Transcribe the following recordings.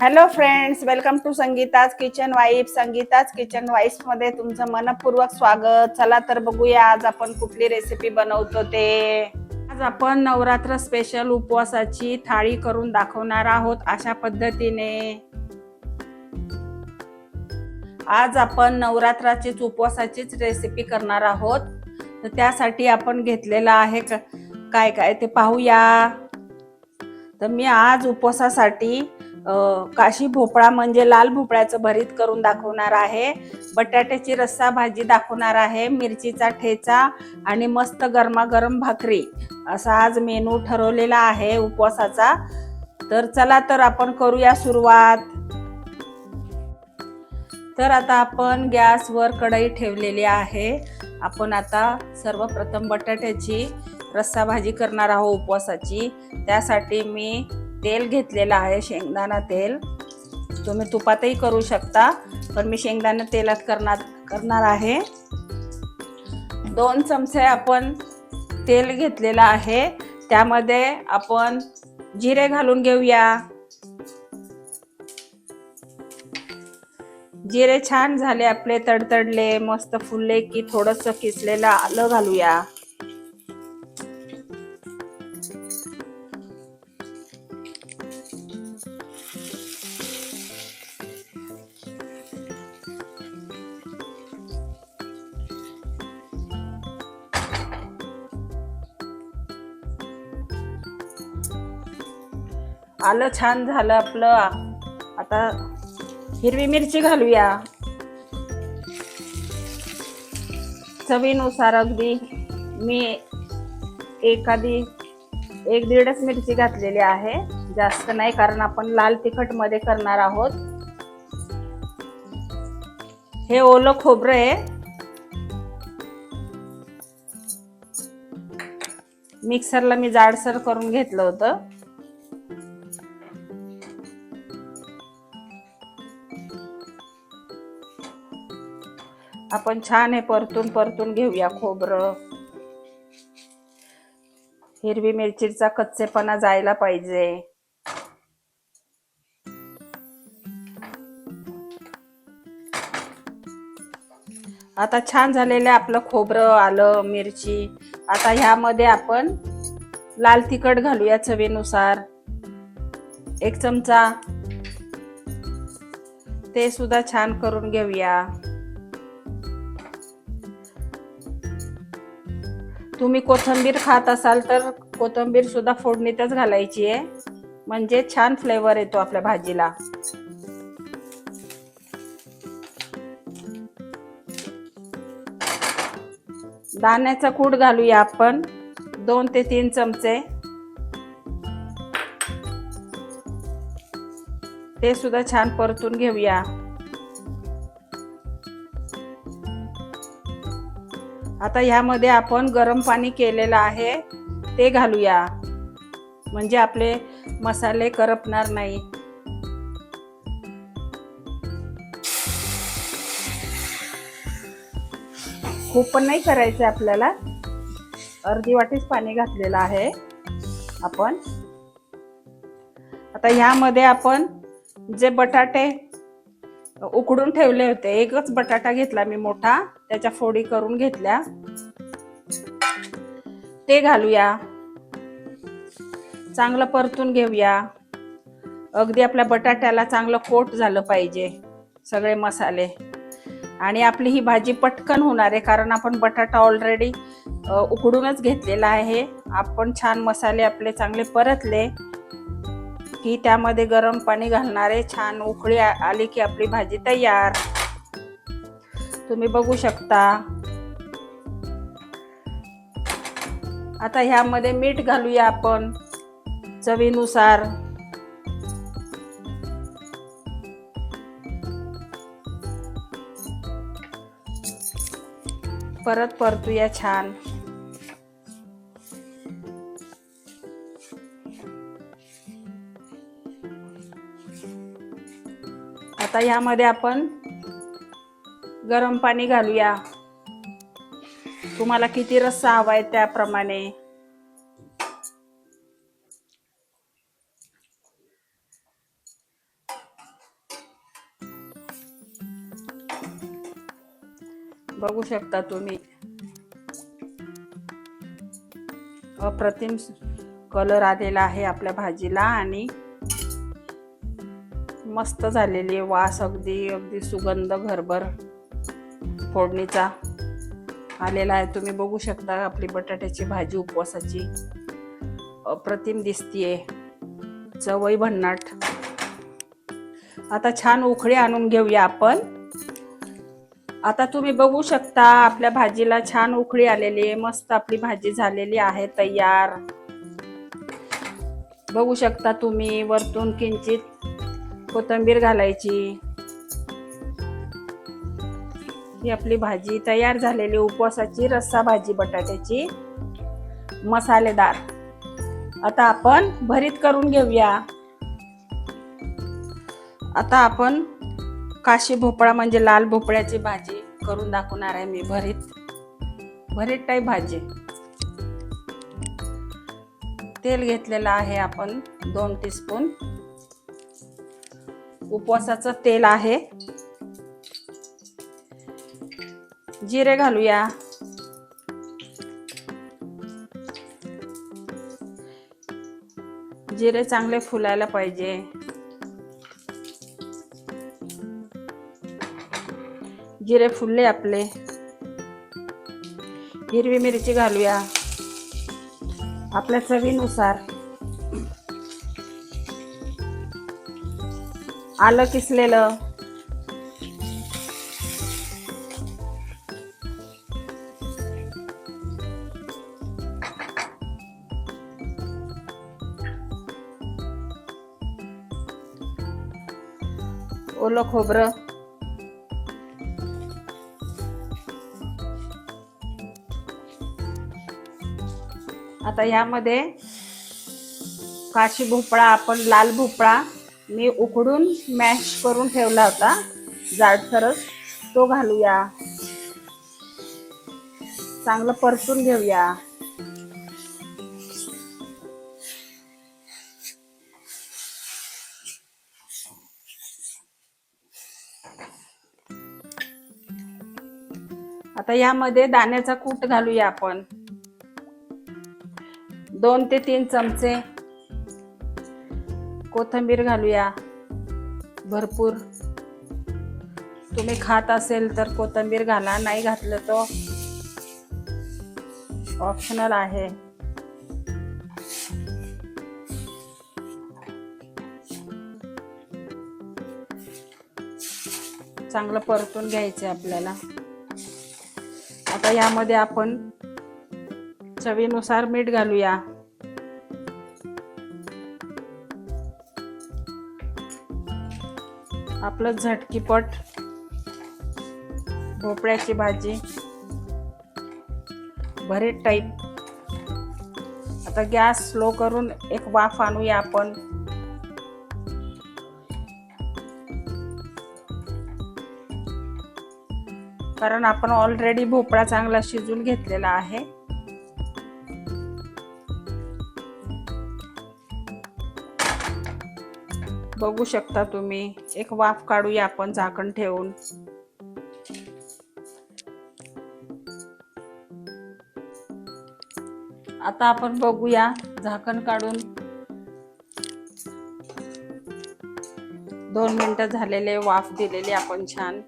Hello friends welcome to Sangeeta's kitchen wife Sangeeta's kitchen वाईफमध्ये तुमचं मनपूर्वक स्वागत. चला तर बघूया आज आपण कुठली रेसिपी बनवतो ते. आज आपण नवरात्र स्पेशल उपवासाची थाळी करून दाखवणार आहोत अशा पद्धतीने. आज आपण नवरात्राचीच उपवासाचीच रेसिपी करणार आहोत. तर त्यासाठी आपण घेतलेलं आहे काय काय ते पाहूया. तर मी आज उपवासासाठी काशी भोपळा म्हणजे लाल भोपळ्याचं भरीत करून दाखवणार आहे. बटाट्याची रस्सा भाजी दाखवणार आहे. मिरचीचा ठेचा आणि मस्त गरमागरम भाकरी. असा आज मेनू ठरवलेला आहे उपवासाचा. तर चला तर आपण करूया सुरुवात. तर आता आपण गॅसवर कढई ठेवलेली आहे. आपण आता सर्वप्रथम बटाट्याची रस्सा भाजी करणार आहोत उपवासाची. त्यासाठी मी तेल घेतलेलं आहे शेंगदाणा तेल. तुम्ही तुपातही करू शकता पण मी शेंगदाणा तेलात करणार करणार आहे. दोन चमचे आपण तेल घेतलेलं आहे. त्यामध्ये आपण जिरे घालून घेऊया. जिरे छान झाले आपले तडतडले मस्त फुलले की थोडस किसलेलं आलं घालूया. आलं छान झालं आपलं. आता हिरवी मिरची घालूया. चवीनुसार अगदी मी एखादी एक दीडच मिरची घातलेली आहे. जास्त नाही कारण आपण लाल तिखटमध्ये करणार आहोत. हे ओलं खोबरं आहे. मिक्सरला मी जाडसर करून घेतलं होतं. आपण छान हे परतून परतून घेऊया खोबरं. हिरवी मिरचीचा कच्चेपणा जायला पाहिजे. आता छान झालेलं आहे आपलं खोबरं आलं मिरची. आता ह्यामध्ये आपण लाल तिखट घालूया चवीनुसार. एक चमचा. ते सुद्धा छान करून घेऊया. तुम्ही कोथिंबीर खात असाल तर कोथिंबीर सुद्धा फोडणीतच घालायची आहे. म्हणजे छान फ्लेवर येतो आपल्या भाजीला. दाण्याचा कूट घालूया आपण. दोन ते तीन चमचे. ते सुद्धा छान परतून घेऊया. आता ह्यामध्ये आपण गरम पाणी केलेलं आहे ते घालूया. म्हणजे आपले मसाले करपणार नाही. खूप पण नाही करायचं आपल्याला. अर्धी वाटीच पाणी घातलेलं आहे आपण. आता ह्यामध्ये आपण जे बटाटे उकडून ठेवले होते. एकच बटाटा घेतला मी मोठा. त्याच्या फोडी करून घेतल्या. ते घालूया. चांगलं परतून घेऊया. अगदी आपल्या बटाट्याला चांगलं कोट झालं पाहिजे. सगळे मसाले. आणि आपली ही भाजी पटकन होणार आहे कारण आपण बटाटा ऑलरेडी उकडूनच घेतलेला आहे. आपण छान मसाले आपले चांगले परतले. की त्यामध्ये गरम पाणी घालणारे छान उकळी आली की आपली भाजी तयार. तुम्ही बघू शकता. आता ह्यामध्ये मीठ घालूया आपण चवीनुसार. परत परतूया छान. आता ह्यामध्ये आपण गरम पाणी घालूया. तुम्हाला किती रस्सा हवा आहे त्याप्रमाणे. बघू शकता तुम्ही. अप्रतिम कलर आलेला आहे आपल्या भाजीला आणि मस्त झालेली आहे वास अगदी अगदी सुगंध घरभर. फोडणीचा. आलेला आहे. तुम्ही बघू शकता आपली बटाट्याची भाजी उपवासाची. अप्रतिम दिसतीये. चवई भन्नाट. आता छान उखळी आणून घेऊया आपण. आता तुम्ही बघू शकता आपल्या भाजीला छान उखळी आलेली आहे. मस्त आपली भाजी झालेली आहे तयार. बघू शकता तुम्ही वरतून किंचित कोथिंबीर घालायची. ही आपली भाजी तयार झालेली उपवासाची रस्सा भाजी बटाट्याची मसालेदार. आता आपण भरीत करून घेऊया. आता आपण काशी भोपळा म्हणजे लाल भोपळ्याची भाजी करून दाखवणार आहे मी भरीत. भरीत टाईप भाजी. तेल घेतलेलं आहे आपण दोन टीस्पून. उपवासाचं तेल आहे. जिरे घालूया. जिरे चांगले फुलायला पाहिजे. जिरे फुलले आपले. हिरवी मिरची घालूया. आपल्या चवीनुसार. आलं किसलेलं. ओलं खोबरं. आता यामध्ये काशी भोपळा आपण लाल भोपळा मी उकडून मॅश करून ठेवला होता. जाडसरच तो घालूया. चांगलं परतून घेऊया. आता यामध्ये दाण्याचा कूट घालूया आपण. दोन ते तीन चमचे. कोथिंबीर घालूया. भरपूर. तुम्ही खात असेल तर कोथिंबीर घाला नाही घातलं तर ऑप्शनल आहे. चांगलं परतून घ्यायचं आपल्याला. आता यामध्ये आपण चवीनुसार मीठ घालूया. आपलं झटकीपट भोपळ्याची भाजी. भरीत टाईप. आता गॅस स्लो करून एक वाफ आणूया आपण. कारण आपण ऑलरेडी भोपळा चांगला शिजून घेतलेला आहे. बघू शकता तुम्ही. एक वाफ काढूया आपण झाकण ठेवून. आता आपण बघूया झाकण काढून. दोन मिनटं झालेले वाफ दिलेली आपण छान.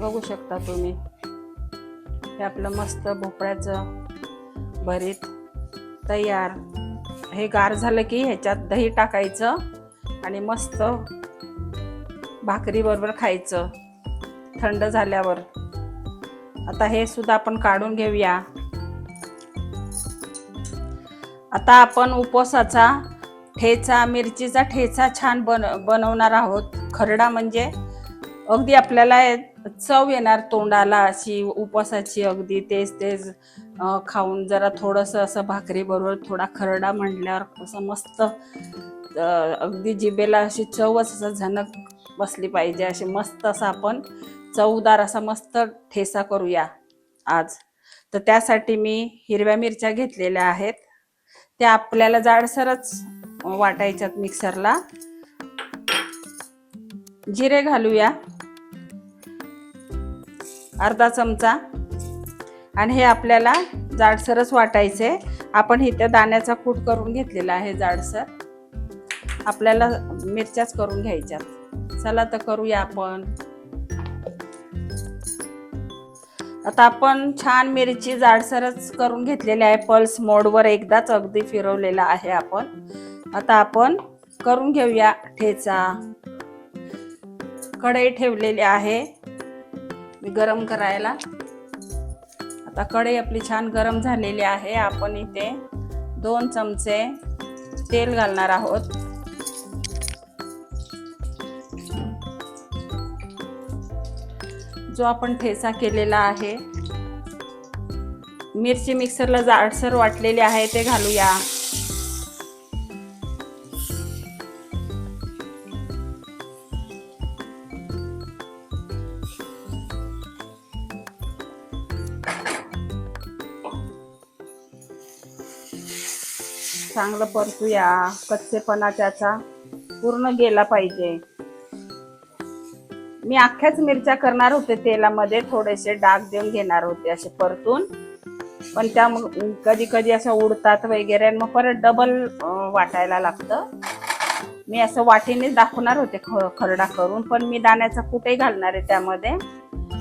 बघू शकता तुम्ही. हे आपलं मस्त भोपळ्याचं भरीत तयार. हे गार झालं की ह्याच्यात दही टाकायचं आणि मस्त भाकरीबरोबर खायचं थंड झाल्यावर. आता हे सुद्धा आपण काढून घेऊया. आता आपण उपवासाचा ठेचा मिरचीचा ठेचा छान बन बनवणार आहोत. खरडा म्हणजे अगदी आपल्याला चव येणार तोंडाला अशी उपवासाची अगदी तेच तेच खाऊन जरा थोडंसं असं भाकरी बरोबर थोडा खरडा म्हटल्यावर असं मस्त अगदी जिभेला अशी चवच असं झनक बसली पाहिजे अशी मस्त असं आपण चवदार असा मस्त ठेसा करूया आज. तर त्यासाठी मी हिरव्या मिरच्या घेतलेल्या आहेत. त्या आपल्याला जाडसरच वाटायच्यात मिक्सरला जिरे घालूया. अर्धा चमचा. आणि हे आपल्याला जाडसरच वाटायचे. आपण इथे दाण्याचा कूट करून घेतलेला आहे जाडसर. आपल्याला मिरच्याच करून घ्यायच्यात. चला तर करूया आपण. आता आपण छान मिरची जाडसरच करून घेतलेली आहे. पल्स मोडवर एकदाच अगदी फिरवलेला आहे आपण. आता आपण करून घेऊया ठेचा. कढई ठेवलेली आहे. मी गरम करायला. आता कढई आपली छान गरम झालेली आहे. आपण इथे दोन चमचे तेल घालणार आहोत. जो आपण ठेचा केलेला आहे. मिरची मिक्सरला जाडसर वाटलेली आहे ते घालूया. चांगलं परतूया. कच्चेपणा त्याचा पूर्ण गेला पाहिजे. मी अख्ख्याच मिरच्या करणार होते तेलामध्ये थोडेसे डाग देऊन घेणार होते असे परतून. पण त्या कधी कधी असं उडतात वगैरे आणि मग परत डबल वाटायला लागतं. मी असं वाटीने दाखवणार होते ख खरडा करून पण मी दाण्याचा कुठेही घालणार आहे त्यामध्ये.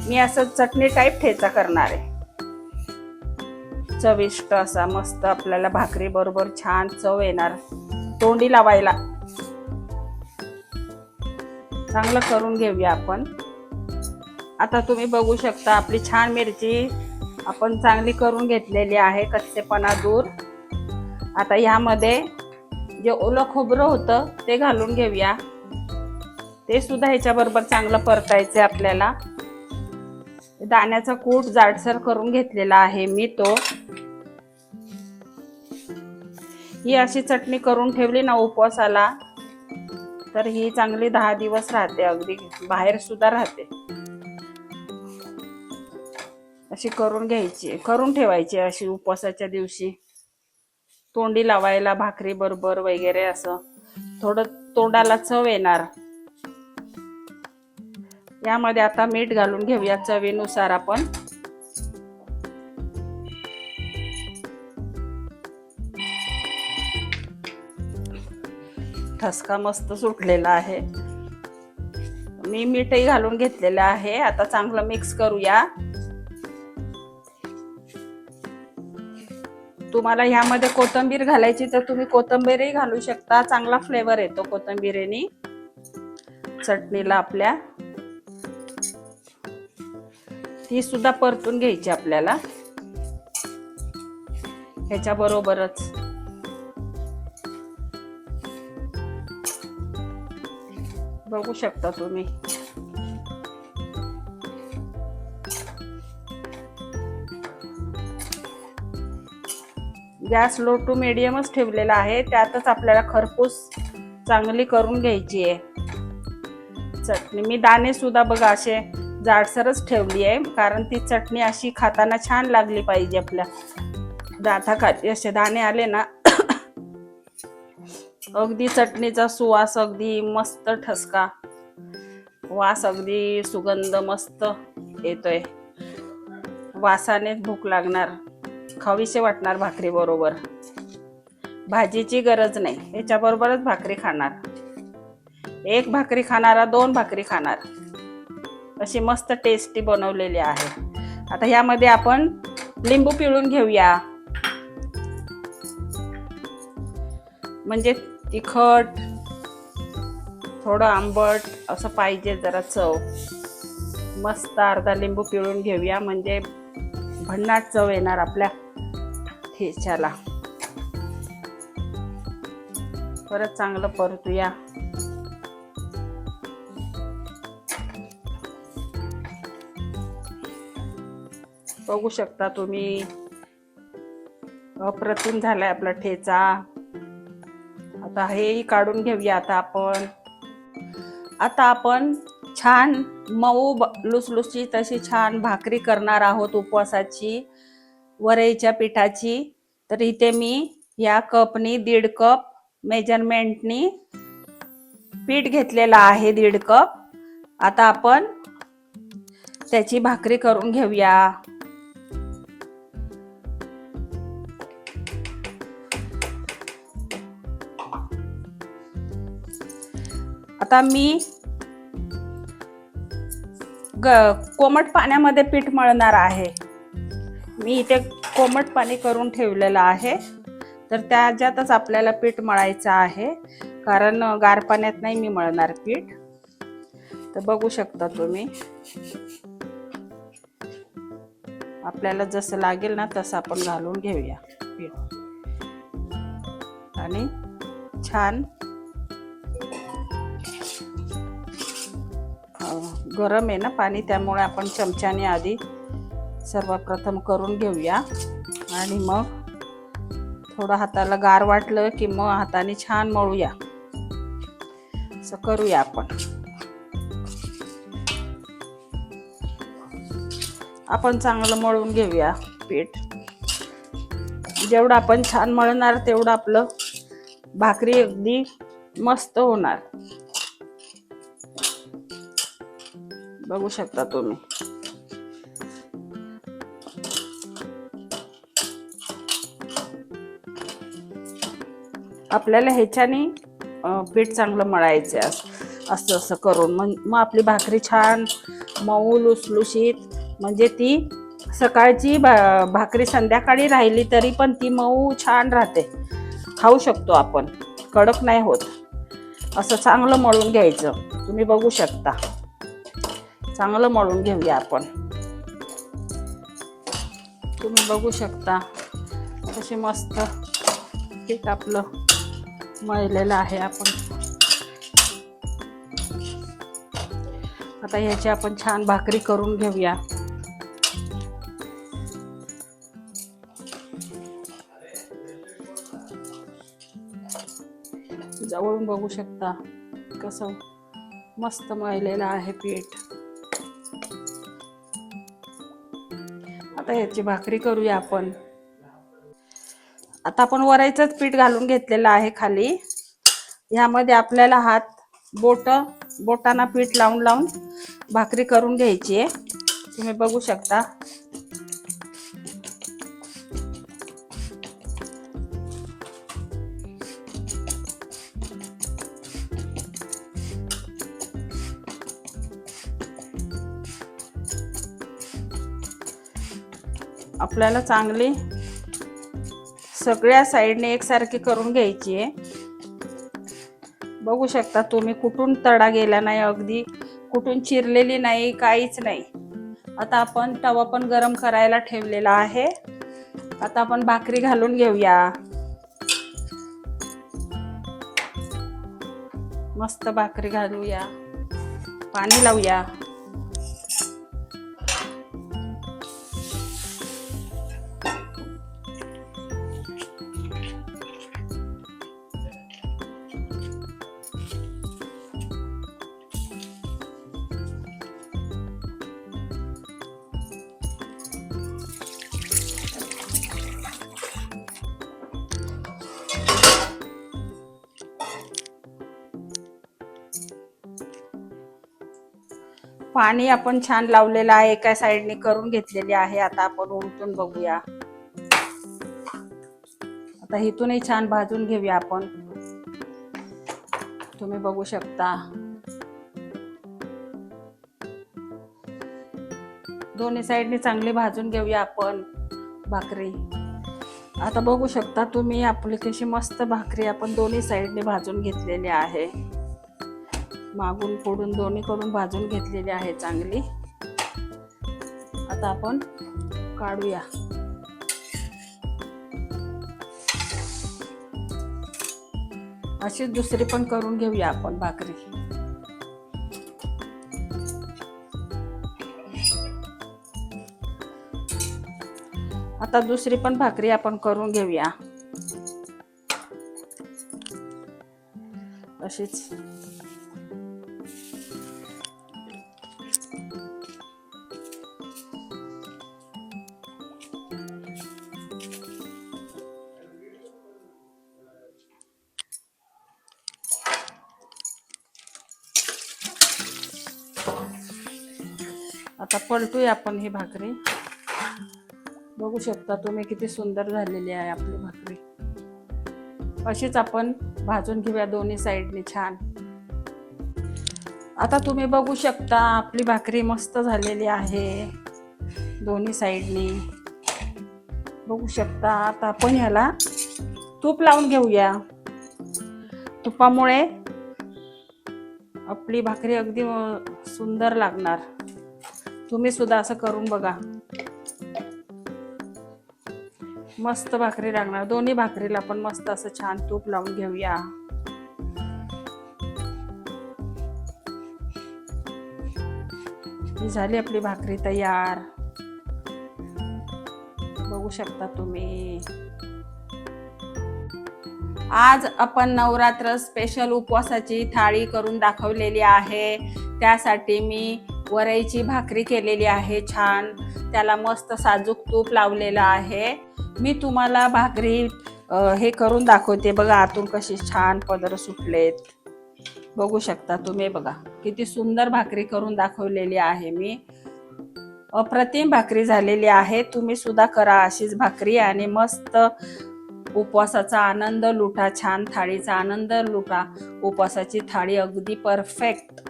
मी असं चटणी टाईप ठेचा करणार आहे. चविष्ट असा मस्त आपल्याला भाकरी बरोबर छान चव येणार. तोंडी लावायला. चांगलं करून घेऊया आपण. आता तुम्ही बघू शकता आपली छान मिरची आपण चांगली करून घेतलेली आहे कच्चेपणा दूर. आता ह्यामध्ये जे ओलं खोबरं होतं ते घालून घेऊया. ते सुद्धा ह्याच्याबरोबर चांगलं परतायचं आपल्याला. दाण्याचा कूट जाडसर करून घेतलेला आहे मी तो. ही अशी चटणी करून ठेवली ना उपवासाला तर ही चांगली दहा दिवस राहते अगदी बाहेर सुद्धा राहते. अशी करून घ्यायची करून ठेवायची अशी उपवासाच्या दिवशी. तोंडी लावायला भाकरी बरोबर वगैरे असं. थोडं तोंडाला चव येणार. यामध्ये आता मीठ घालून घेऊया चवीनुसार आपण. ठसका मस्त सुटलेला आहे. मी मीठही घालून घेतलेलं आहे. आता चांगलं मिक्स करूया. तुम्हाला ह्यामध्ये कोथंबीर घालायची तर तुम्ही कोथंबीरही घालू शकता. चांगला फ्लेवर येतो कोथंबीरेनी. चटणीला आपल्या. ती सुद्धा परतून घ्यायची आपल्याला. ह्याच्या बरोबरच. बघू शकता तुम्ही. गॅस लो टू मिडियमच ठेवलेला आहे. त्यातच आपल्याला खरपूस चांगली करून घ्यायची आहे. चटणी. मी दाणे सुद्धा बघा असे जाडसरच ठेवली आहे कारण ती चटणी अशी खाताना छान लागली पाहिजे आपल्या. दाताखाली असे दाणे आले ना अगदी चटणीचा सुवास अगदी मस्त ठसका. वास अगदी सुगंध मस्त येतोय. वासाने भूक लागणार. खावीसे वाटणार भाकरी बरोबर. भाजीची गरज नाही याच्याबरोबरच भाकरी खाणार. एक भाकरी खाणारा दोन भाकरी खाणार. अशी मस्त टेस्टी बनवलेली आहे. आता ह्यामध्ये आपण लिंबू पिळून घेऊया. म्हणजे तिखट थोडं आंबट असं पाहिजे जरा चव. मस्त अर्धा लिंबू पिळून घेऊया. म्हणजे भन्नाट चव येणार आपल्या ठेच्याला परत चांगलं परतूया. बघू शकता तुम्ही. अप्रतिम झालाय आपला ठेचा. आता हेही काढून घेऊया आता आपण. आता आपण छान मऊ ब- तशी छान भाकरी करणार आहोत उपवासाची वरईच्या पिठाची. तर इथे मी या कपनी दीड कप मेजरमेंटनी पीठ घेतलेलं आहे दीड कप. आता आपण त्याची भाकरी करून घेऊया. आता मी ग कोमट पाण्यामध्ये पीठ मळणार आहे. मी इथे कोमट पाणी करून ठेवलेलं आहे. तर त्याच्यातच आपल्याला पीठ मळायचं आहे. कारण गार पाण्यात नाही मी मळणार पीठ. तर बघू शकता तुम्ही. आपल्याला जसं लागेल ना तसं आपण घालून घेऊया पीठ. आणि छान गरम आहे ना पाणी त्यामुळे आपण चमच्याने आधी सर्वप्रथम करून घेऊया. आणि मग थोडं हाताला गार वाटलं की मग हाताने छान मळूया. असं करूया आपण. आपण चांगलं मळून घेऊया पीठ. जेवढं आपण छान मळणार तेवढं आपलं भाकरी अगदी मस्त होणार. बघू शकता तुम्ही. आपल्याला ह्याच्याने पीठ चांगलं मळायचं आहे असं असं असं करून. मग मग आपली भाकरी छान मऊ लुसलुशीत म्हणजे ती सकाळची भा भाकरी संध्याकाळी राहिली तरी पण ती मऊ छान राहते. खाऊ शकतो आपण. कडक नाही होत. असं चांगलं मळून घ्यायचं. तुम्ही बघू शकता. चांगलं मळून घेऊया आपण. तुम्ही बघू शकता कसे मस्त पीठ आपलं मळलेलं आहे आपण. आता ह्याची आपण छान भाकरी करून घेऊया. जवळून बघू शकता कसं मस्त मळलेलं आहे पीठ. आता ह्याची भाकरी करूया आपण. आता आपण वरायचंच पीठ घालून घेतलेलं आहे खाली. ह्यामध्ये आपल्याला हात बोट बोटांना पीठ लावून लावून भाकरी करून घ्यायची आहे. तुम्ही बघू शकता. आपल्याला चांगली सगळ्या साईडने एकसारखी करून घ्यायची आहे. बघू शकता तुम्ही कुठून तडा गेला नाही अगदी कुठून चिरलेली नाही काहीच नाही. आता आपण तवा पण गरम करायला ठेवलेला आहे. आता आपण भाकरी घालून घेऊया. मस्त भाकरी घालूया. पाणी लावूया. पाणी आपण छान लावलेलं आहे एका साईडने करून घेतलेली आहे. आता आपण उलटून बघूया. आता इथूनही छान भाजून घेऊया आपण. तुम्ही बघू शकता. दोन्ही साईडने चांगली भाजून घेऊया आपण भाकरी. आता बघू शकता तुम्ही आपली कशी मस्त भाकरी आपण दोन्ही साईडने भाजून घेतलेली आहे. मागून पुढून दोन्हीकडून भाजून घेतलेली आहे चांगली. आता आपण काढूया. अशीच दुसरी पण करून घेऊया आपण भाकरी. आता दुसरी पण भाकरी आपण करून घेऊया. अशीच. आता पलटूया आपण ही भाकरी. बघू शकता तुम्ही किती सुंदर झालेली आहे आपली भाकरी. अशीच आपण भाजून घेऊया दोन्ही साईडने छान. आता तुम्ही बघू शकता आपली भाकरी मस्त झालेली आहे. दोन्ही साईडने. बघू शकता आता आपण ह्याला तूप लावून घेऊया. तुपामुळे आपली भाकरी अगदी सुंदर लागणार. तुम्ही सुद्धा असं करून बघा. मस्त भाकरी लागणार. दोन्ही भाकरीला पण मस्त असं छान तूप लावून घेऊया. ही झाली आपली भाकरी तयार. बघू शकता तुम्ही. आज आपण नवरात्र स्पेशल उपवासाची थाळी करून दाखवलेली आहे. त्यासाठी मी वरईची भाकरी केलेली आहे छान. त्याला मस्त साजूक तूप लावलेलं आहे. मी तुम्हाला भाकरी हे करून दाखवते. बघा आतून कशी छान पदर सुटलेत. बघू शकता तुम्ही बघा. किती सुंदर भाकरी करून दाखवलेली आहे मी. अप्रतिम भाकरी झालेली आहे. तुम्ही सुद्धा करा अशीच भाकरी आणि मस्त उपवासाचा आनंद लुटा छान थाळीचा आनंद लुटा. उपवासाची थाळी अगदी परफेक्ट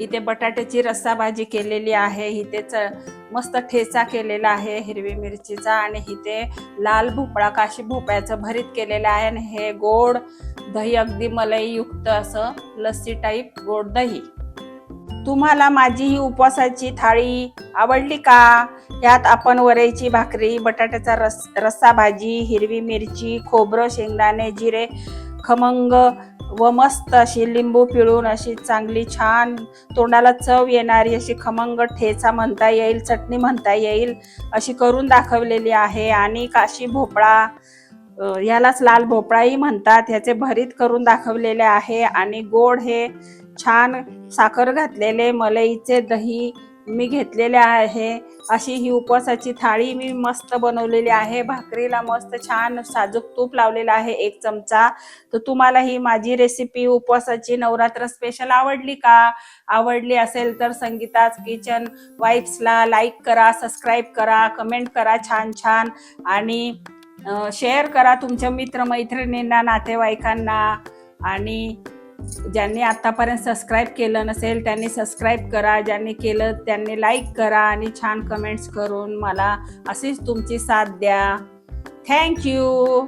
इथे बटाट्याची रस्सा भाजी केलेली आहे इथे च मस्त ठेचा केलेला आहे हिरवी मिरचीचा आणि इथे लाल भोपळा काशी भोपळ्याचं भरीत केलेलं आहे आणि हे गोड दही अगदी मलईयुक्त असं लस्सी टाईप गोड दही. तुम्हाला माझी ही उपवासाची थाळी आवडली का? यात आपण वरईची भाकरी बटाट्याचा रस रस्सा भाजी हिरवी मिरची खोबरं शेंगदाणे जिरे खमंग व मस्त अशी लिंबू पिळून अशी चांगली छान तोंडाला चव येणारी अशी खमंग ठेचा म्हणता येईल चटणी म्हणता येईल अशी करून दाखवलेली आहे. आणि काशी भोपळा ह्यालाच यालाच लाल भोपळाही म्हणतात. ह्याचे भरीत करून दाखवलेले आहे. आणि गोड हे छान साखर घातलेले मलईचे दही मी घेतलेले आहे. अशी ही उपवासाची थाळी मी मस्त बनवलेली आहे. भाकरीला मस्त छान साजूक तूप लावलेलं आहे एक चमचा. तर तुम्हाला ही माझी रेसिपी उपवासाची नवरात्र स्पेशल आवडली का? आवडली असेल तर संगीताच किचन वाईफ्सला लाईक करा सबस्क्राईब करा कमेंट करा छान छान. आणि शेअर करा तुमच्या मित्रमैत्रिणींना नातेवाईकांना. आणि ज्यांनी आतापर्यंत सबस्क्राईब केलं नसेल त्यांनी सबस्क्राईब करा. ज्यांनी केलं त्यांनी लाईक करा आणि छान कमेंट्स करून मला अशीच तुमची साथ द्या. थँक्यू